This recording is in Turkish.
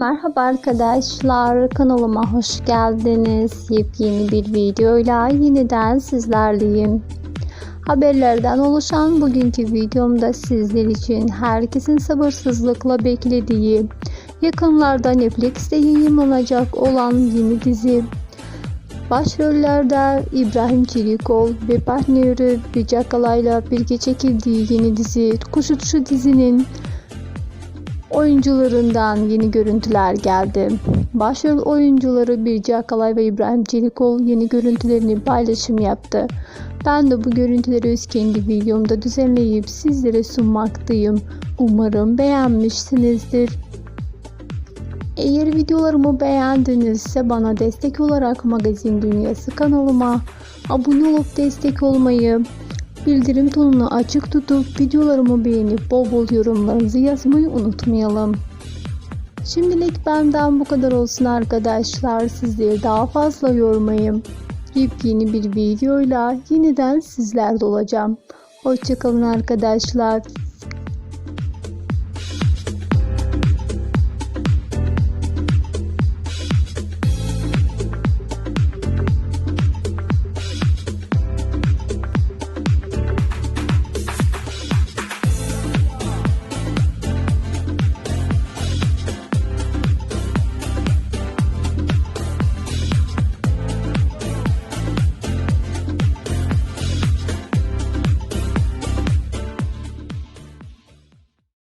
Merhaba arkadaşlar kanalıma hoş geldiniz. Yepyeni bir videoyla yeniden sizlerleyim. Haberlerden oluşan bugünkü videomda sizler için herkesin sabırsızlıkla beklediği yakınlarda Netflix'te yayınlanacak olan yeni dizi Başrollerde İbrahim Çelikol ve partneri Kalay'la birlikte çekildiği yeni dizi Kuş Uçuşu dizinin oyuncularından yeni görüntüler geldi. Başrol oyuncuları Birce Akalay ve İbrahim Çelikol yeni görüntülerini paylaşım yaptı. Ben de bu görüntüleri öz kendi videomda düzenleyip sizlere sunmaktayım. Umarım beğenmişsinizdir. Eğer videolarımı beğendinizse bana destek olarak Magazin Dünyası kanalıma abone olup destek olmayı, bildirim tonunu açık tutup videolarımı beğenip bol bol yorumlarınızı yazmayı unutmayalım. Şimdilik benden bu kadar olsun arkadaşlar. Sizleri daha fazla yormayayım. Yepyeni bir videoyla yeniden sizlerde olacağım. Hoşçakalın arkadaşlar.